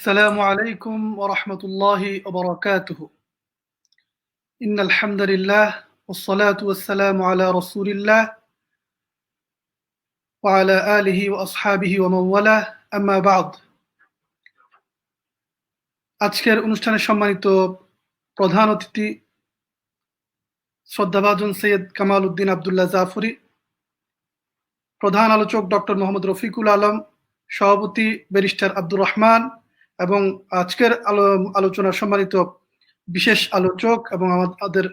السلام عليكم ورحمة الله وبركاته إن الحمد لله والصلاة والسلام على رسول الله وعلى آله وأصحابه ومن والاه أما بعد আজকের অনুষ্ঠানের সম্মানিত প্রধান অতিথি শ্রদ্ধাভাজন সৈয়দ কামাল উদ্দিন আবদুল্লাহ জাফরি প্রধান আলোচক ডক্টর মোহাম্মদ রফিকুল আলম সভাপতি ব্যারিস্টার আব্দুর রহমান এবং আজকের আলো, আলোচনার সম্মানিত বিশেষ আলোচক এবং আমাদের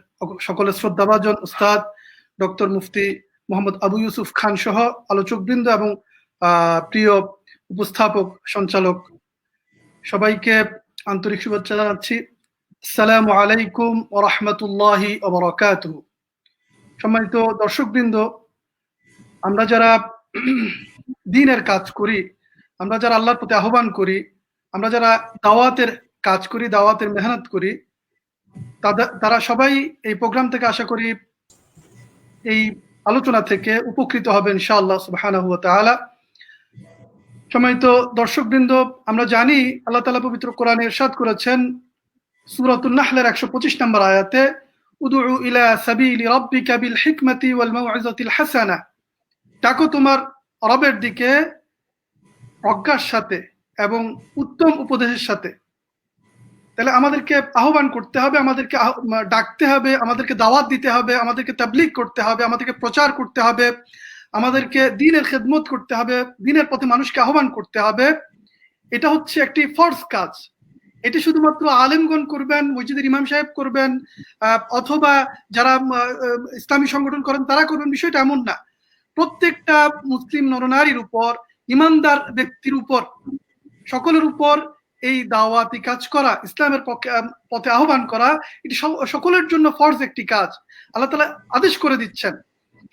সকলের শ্রদ্ধাভাজন উস্তাদ ডক্টর মুফতি মোহাম্মদ আবু ইউসুফ খান সহ আলোচকবৃন্দ এবং প্রিয় উপস্থাপক, সঞ্চালক সবাইকে আন্তরিক শুভেচ্ছা জানাচ্ছি। আসসালামু আলাইকুম ও রহমতুল্লাহি সম্মানিত দর্শকবৃন্দ, আমরা যারা দিনের কাজ করি, আমরা যারা আল্লাহর প্রতি আহ্বান করি আমরা যারা দাওয়াতের কাজ করি, দাওয়াতের মেহনত করি তারা সবাই এই প্রোগ্রাম থেকে আশা করি এই আলোচনা থেকে উপকৃত হবেন ইনশাআল্লাহ সুবহানাহু ওয়া তাআলা। দর্শকবৃন্দ, আমরা জানি আল্লাহ তাআলা পবিত্র কোরআনে ইরশাদ করেছেন সূরাতুন নাহলের 125 নম্বর আয়াতে, উদউ ইলা সাবিলি রাব্বিকা বিল হিকমাতি ওয়াল মাউইজাতিল হাসানা। ডাকো তোমার রবের দিকে প্রজ্ঞার সাথে এবং উত্তম উপদেশের সাথে। তাহলে আমাদেরকে আহ্বান করতে হবে, আমাদেরকে ডাকতে হবে, আমাদেরকে দাওয়াত দিতে হবে, আমাদেরকে তাবলিগ করতে হবে, আমাদেরকে প্রচার করতে হবে, আমাদেরকে দিনের খেদমত করতে হবে, দিনের পথে মানুষকে আহ্বান করতে হবে। এটা হচ্ছে একটি ফর্স কাজ। এটি শুধুমাত্র আলেমগণ করবেন মসজিদের ইমাম সাহেব করবেন অথবা যারা ইসলামী সংগঠন করেন, তারা করবেন, বিষয়টা এমন না। প্রত্যেকটা মুসলিম নরনারীর উপর, ইমানদার ব্যক্তির উপর সকলের উপর এই দাওয়াতি কাজ করা, ইসলামের পক্ষে পথে আহ্বান করা, এটি সকলের জন্য ফর্জ একটি কাজ। আল্লাহ তালা আদেশ করে দিচ্ছেন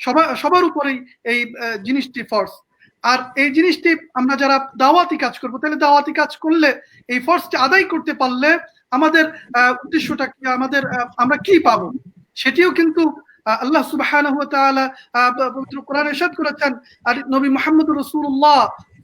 সবার সবার উপরেই এই জিনিসটি ফর্জ। আর এই জিনিসটি আমরা যারা দাওয়াতি কাজ করব, তাহলে দাওয়াতি কাজ করলে এই ফর্সটি আদায় করতে পারলে আমাদের উদ্দেশ্যটা কি, আমাদের আমরা কি পাবো? সেটিও কিন্তু আল্লাহ পবিত্র কোরআনে ইরশাদ করেছেন, আর নবী মুহাম্মদ রাসূলুল্লাহ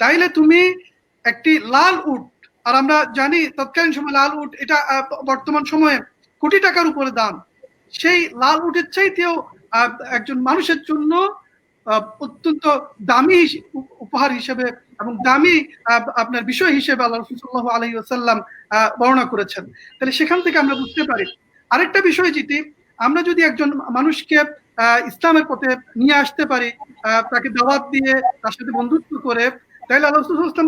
তাইলে তুমি একটি লাল উট, আর আমরা জানি তৎকালীন সময় লাল উট, এটা বর্তমান সময়ে কোটি টাকার উপরে দাম। সেই লাল উটের চাইতেও একজন মানুষের জন্য অত্যন্ত দামি উপহার হিসেবে এবং দামি আপনার বিষয় হিসেবে আল্লাহ আলহি আসাল্লাম বর্ণনা করেছেন। তাহলে সেখান থেকে আমরা বুঝতে পারি। আরেকটা বিষয় যেটি, আমরা যদি একজন মানুষকে ইসলামের পথে নিয়ে আসতে পারি তাকে দাওয়াত দিয়ে তার সাথে বন্ধুত্ব করে তাহলে আল্লাহ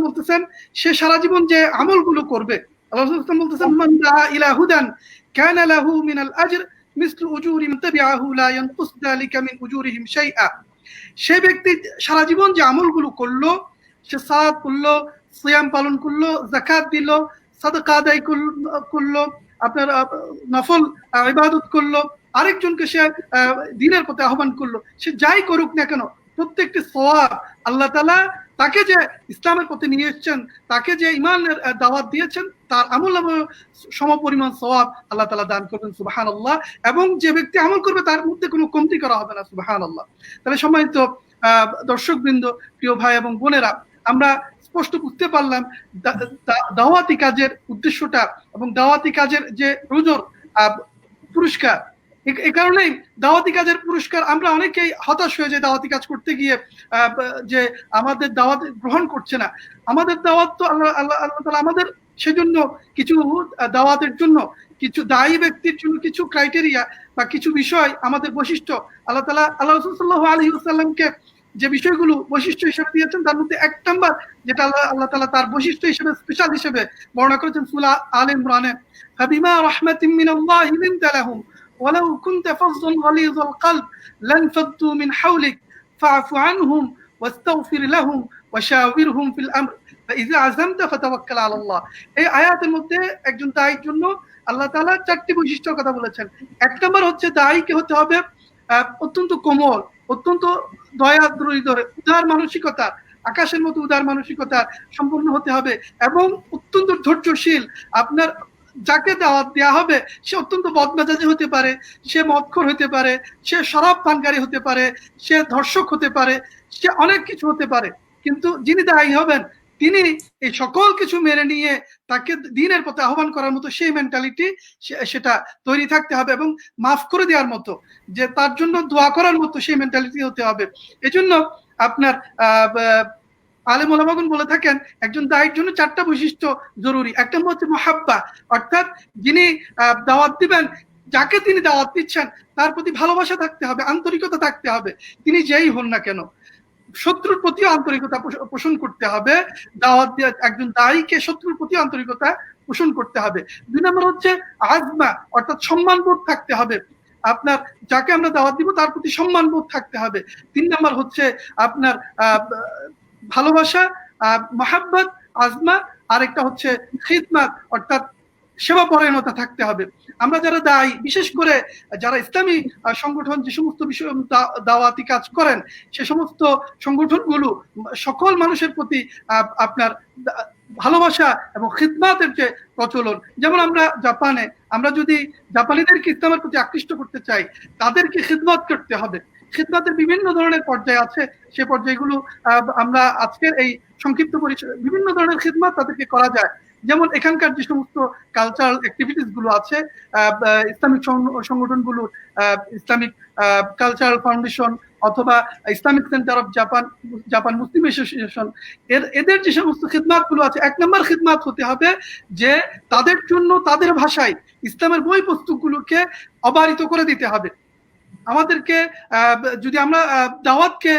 বলতেছেন, সে সারা জীবন যে আমলগুলো করবে। আল্লাহ ইসলাম বলতেছেন, মান ইলা হুদান কানা লাহু আজর লা ইয়ানকুস যালিকা মিন উজুরিহিম শাইআ। সে ব্যক্তি সারা জীবন যে আমলগুলো করল, সে সালাত করল, সিয়াম পালন করল জাকাত দিল, সাদাকা আদায় করল, আপনার নফল ইবাদত করল, আরেকজনকে সে দিনের পথে আহ্বান করল, সে যাই করুক না কেন, প্রত্যেকটি সওয়াব আল্লাহ তালা তাকে যে ইসলামের প্রতি নিয়ে এসছেন, তাকে যে ইমানের দাওয়াত দিয়েছেন, তার আমল সম পরিমাণ সওয়াব আল্লাহ তালা দান করবেন সুবাহান আল্লাহ এবং যে ব্যক্তি আমল করবে, তার মধ্যে কোনো কমতি করা হবে না সুবাহান আল্লাহ তাহলে সম্মানিত দর্শক বৃন্দ প্রিয় ভাই এবং বোনেরা, আমরা স্পষ্ট বুঝতে পারলাম দাওয়াতি কাজের উদ্দেশ্যটা এবং দাওয়াতি কাজের যে রুজোর পুরস্কার এ কারণেই দাওয়াতি কাজের পুরস্কার, আমরা অনেকেই হতাশ হয়ে যাই দাওয়াতি কাজ করতে গিয়ে যে আমাদের দাওয়াত গ্রহণ করছে না। আমাদের দাওয়াত তো আল্লাহ আল্লাহ আল্লাহ তালা আমাদের সেজন্য কিছু দাওয়াতের জন্য কিছু দায়ী ব্যক্তির জন্য কিছু ক্রাইটেরিয়া বা কিছু বিষয় আমাদের বৈশিষ্ট্য, আল্লাহ তালা, আল্লাহ সাল্লাহ আলহি আসাল্লামকে যে বিষয়গুলো বৈশিষ্ট্য হিসেবে দিয়েছেন, তার মধ্যে এক নাম্বার যেটা আল্লাহ আল্লাহ তালা তার বৈশিষ্ট্য হিসেবে স্পেশাল হিসেবে বর্ণনা করেছেন সুলা আল ইমরানে, ফাবিমা রাহমাতিম মিনাল্লাহি লিনতা লাহুম ولو كنت فظا غليظ القلب لانفضوا من حولك فاعف عنهم واستغفر لهم وشاورهم في الامر ইজা আযamta ফাতাওয়াক্কাল আলাল্লাহ এই আয়াতের মধ্যে একজন দায়ীর জন্য আল্লাহ তাআলা চারটি বৈশিষ্ট্যের কথা বলেছেন এক নম্বর হচ্ছে দায়ীকে হতে হবে আহ, অত্যন্ত কোমল অত্যন্ত দয়া হৃদয় উদার মানসিকতা আকাশের মতো উদার মানসিকতা সম্পূর্ণ হতে হবে এবং অত্যন্ত ধৈর্যশীল আপনার যাকে দাওয়াত দেওয়া হবে, সে অত্যন্ত বদমেজাজি হতে পারে, সে মদখর হতে পারে, সে শরাব পানকারী হতে পারে, সে ধর্ষক হতে পারে, সে অনেক কিছু হতে পারে। কিন্তু যিনি দায়ী হবেন, তিনি এই সকল কিছু মেনে নিয়ে তাকে দিনের পথে আহ্বান করার মতো সেই মেন্টালিটি সেটা তৈরি থাকতে হবে এবং মাফ করে দেওয়ার মতো, যে তার জন্য দোয়া করার মতো সেই মেন্টালিটি হতে হবে। এজন্য আপনার আলেম ওলামাগুন বলে থাকেন, একজন দায়ের জন্য চারটা বৈশিষ্ট্য জরুরি। একটা হচ্ছে মহাব্বা, অর্থাৎ যিনি দাওয়াত দিবেন, যাকে তিনি দাওয়াত দিচ্ছেন, তার প্রতি ভালোবাসা থাকতে হবে, আন্তরিকতা থাকতে হবে। তিনি যেই হন না কেন, শত্রুর প্রতিও আন্তরিকতা পোষণ করতে হবে। দাওয়াত দিয়ে একজন দায়ীকে শত্রুর প্রতি আন্তরিকতা পোষণ করতে হবে। দুই নম্বর হচ্ছে আজমা, অর্থাৎ সম্মানবোধ থাকতে হবে। আপনার যাকে আমরা দাওয়াত দিব, তার প্রতি সম্মানবোধ থাকতে হবে। তিন নম্বর হচ্ছে আপনার ভালোবাসা মহাব্বত আজমা, আরেকটা হচ্ছে খিদমাত, অর্থাৎ সেবা পরায়ণতা থাকতে হবে। আমরা যারা দায়ী, বিশেষ করে যারা ইসলামী সংগঠন যে সমস্ত বিষয় দাওয়াতি কাজ করেন, সে সমস্ত সংগঠনগুলো সকল মানুষের প্রতি আপনার ভালোবাসা এবং খিদমাতের যে প্রচলন, যেমন আমরা জাপানে, আমরা যদি জাপানিদেরকে ইসলামের প্রতি আকৃষ্ট করতে চাই, তাদেরকে খিদমত করতে হবে। খিদমতের বিভিন্ন ধরনের পর্যায় আছে, সে পর্যায়গুলো আমরা আজকের এই সংক্ষিপ্ত পরিচয় বিভিন্ন ধরনের খিদমত তাদেরকে করা যায়। যেমন এখানকার যে সমস্ত কালচারাল অ্যাক্টিভিটিসগুলো আছে ইসলামিক সংগঠনগুলো ইসলামিক কালচারাল ফাউন্ডেশন অথবা Islamic centre of Japan Japan Muslim association এর, এদের যে সমস্ত খিদমাতগুলো আছে, এক নম্বর খিদমাত হতে হবে যে তাদের জন্য তাদের ভাষায় ইসলামের বই পুস্তকগুলোকে অবারিত করে দিতে হবে। আমাদেরকে যদি আমরা দাওয়াতকে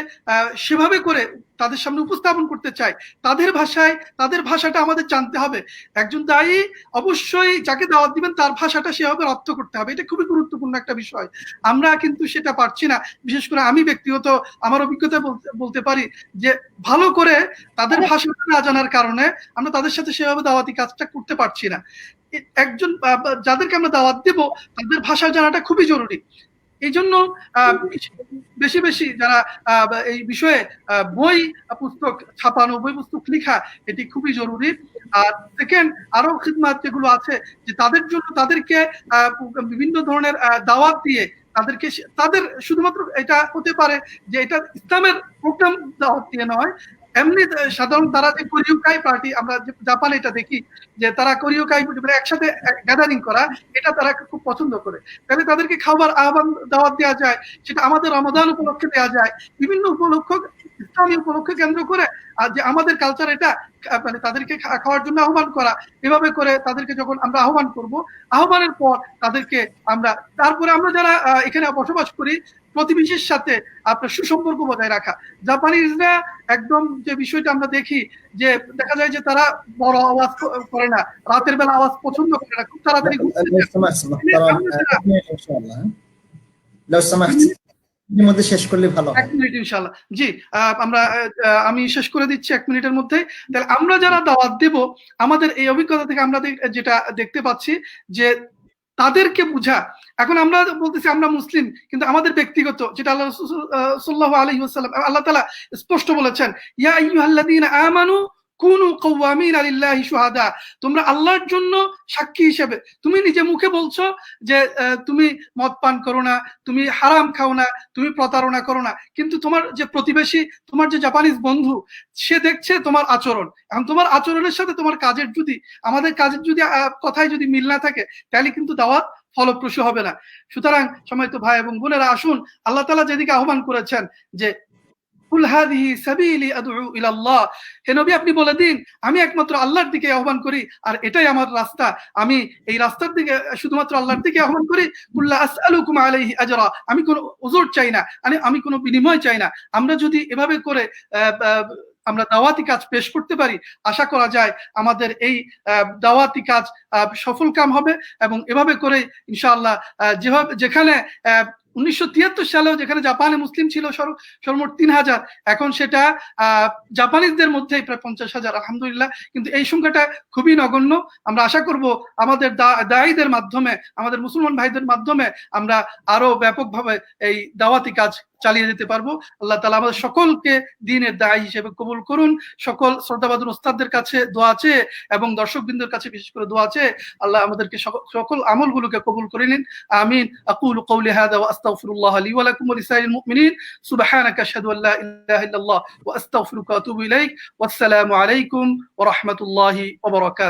সেভাবে করে তাদের সামনে উপস্থাপন করতে চাই, তাদের ভাষায়, তাদের ভাষাটা আমাদের জানতে হবে। একজন দায়ী অবশ্যই যাকে দাওয়াত দিবেন, তার ভাষাটা সেভাবে রপ্ত করতে হবে। এটা খুবই গুরুত্বপূর্ণ একটা বিষয়। আমরা কিন্তু সেটা পারছি না। বিশেষ করে আমি ব্যক্তিগত আমার অভিজ্ঞতা বলতে পারি যে ভালো করে তাদের ভাষাটা না জানার কারণে আমরা তাদের সাথে সেভাবে দাওয়াতি কাজটা করতে পারছি না। একজন যাদেরকে আমরা দাওয়াত দেব, তাদের ভাষা জানাটা খুবই জরুরি। এই জন্য বেশি বেশি যারা এই বিষয়ে বই পুস্তক ছাপানো, বই পুস্তক লেখা, এটি খুবই জরুরি। আর সেকেন্ড আরও খিদমাত যেগুলো আছে, যে তাদের জন্য তাদেরকে বিভিন্ন ধরনের দাওয়াত দিয়ে তাদেরকে তাদের শুধুমাত্র এটা হতে পারে যে এটা ইসলামের প্রোগ্রাম দাওয়াত দিয়ে নয় এমনি সাধারণ তারা যে কোরিওকাই পার্টি আমরা জাপানে এটা দেখি, যে তারা কোরিওকাই মানে একসাথে গ্যাদারিং করা, এটা তারা খুব পছন্দ করে। তাহলে তাদেরকে খাবার আহ্বান দাওয়াত দেওয়া যায়, সেটা আমাদের রমাদান উপলক্ষে দেওয়া যায়, বিভিন্ন উপলক্ষ ইসলামী উপলক্ষে কেন্দ্র করে, আর যে আমাদের কালচার এটা মানে তাদেরকে খাওয়ার জন্য আহ্বান করা, এভাবে করে তাদেরকে যখন আমরা আহ্বান করব, আহ্বানের পর তাদেরকে আমরা, তারপরে আমরা যারা এখানে বসবাস করি প্রতিবেশীর সাথে আপনার সুসম্পর্ক বজায় রাখা। জাপানিজরা একদম যে বিষয়টা আমরা দেখি যে দেখা যায় যে তারা বড় আওয়াজ করে না রাতের বেলা আওয়াজ পছন্দ করে না খুব তাড়াতাড়ি এক মিনিট জি আমরা আমি শেষ করে দিচ্ছি এক মিনিটের মধ্যে। তাহলে আমরা যারা দাওয়াত দেব আমাদের এই অভিজ্ঞতা থেকে আমরা যেটা দেখতে পাচ্ছি যে তাদেরকে বুঝা। এখন আমরা বলতেছি, আমরা মুসলিম, কিন্তু আমাদের ব্যক্তিগত, যেটা আল্লাহ সাল্লাহ আলহিউসাল্লাম আল্লাহ তালা স্পষ্ট বলেছেন, ইয়া আমানু কুনু কওয়ামিন লিল্লাহি শুহাদা। তোমরা আল্লাহর জন্য সাক্ষী হিসেবে, তুমি নিজে মুখে বলছো যে তুমি মদ পান করো না, তুমি হারাম খাও না, তুমি প্রতারণা করো না। কিন্তু তোমার যে প্রতিবেশী, তোমার যে জাপানিজ বন্ধু, সে দেখছে তোমার আচরণ। এখন তোমার আচরণের সাথে তোমার কাজের যদি, আমাদের কাজের যদি কথায় যদি মিল না থাকে, তাহলে কিন্তু দাওয়াত ফলপ্রসূ হবে না। সুতরাং সময় তো ভাই এবং বোনেরা, আসুন, আল্লাহ তালা যেদিকে আহ্বান করেছেন যে নবী, আপনি বলে দিন, আমি একমাত্র আল্লাহর দিকে আহ্বান করি, আর এটাই আমার রাস্তা। আমি এই রাস্তার দিকে, শুধুমাত্র আল্লাহর দিকে আহ্বান করি আলাইহি আজরা। আমি কোনো ওজর চাই না আমি কোনো বিনিময় চাই না। আমরা যদি এভাবে করে আমরা দাওয়াতি কাজ পেশ করতে পারি, আশা করা যায় আমাদের এই দাওয়াতি কাজ সফল কাম হবে, এবং এভাবে করে ইনশাআল্লাহ যেভাবে, যেখানে উনিশশো তিয়াত্তর সালেও যেখানে জাপানে মুসলিম ছিল সর্ব- সর্বমোট তিন হাজার, এখন সেটা জাপানিজদের মধ্যে প্রায় পঞ্চাশ হাজার, আলহামদুলিল্লাহ। কিন্তু এই সংখ্যাটা খুবই নগণ্য। আমরা আশা করব আমাদের দায়ীদের মাধ্যমে, আমাদের মুসলমান ভাইদের মাধ্যমে আমরা আরও ব্যাপকভাবে এই দাওয়াতি কাজ চালিয়ে যেতে পারব। আল্লাহ তালা আমাদের সকলকে দিনের দায় হিসেবে কবুল করুন। সকল শ্রদ্ধাবাদন ওস্তাদদের কাছে দোয়া আছে এবং দর্শকবৃন্দের কাছে বিশেষ করে দোয়া আছে আল্লাহ আমাদেরকে সকল- আমলগুলোকে কবুল করে নিন। আমিন। আকুল কৌলি হাদা ওয়া আস্তাগফিরুল্লাহ লি ওয়া লাকুম ওয়া লিসাইরিল মুমিনিন। সুবহানাকা আশহাদু আল লা ইলাহা ইল্লাল্লাহ ওয়া আস্তাগফিরুকা ওয়া আতুবু ইলাইক। ওয়াসসালামু আলাইকুম ওয়া রাহমাতুল্লাহি ওয়া বারাকাতুহু।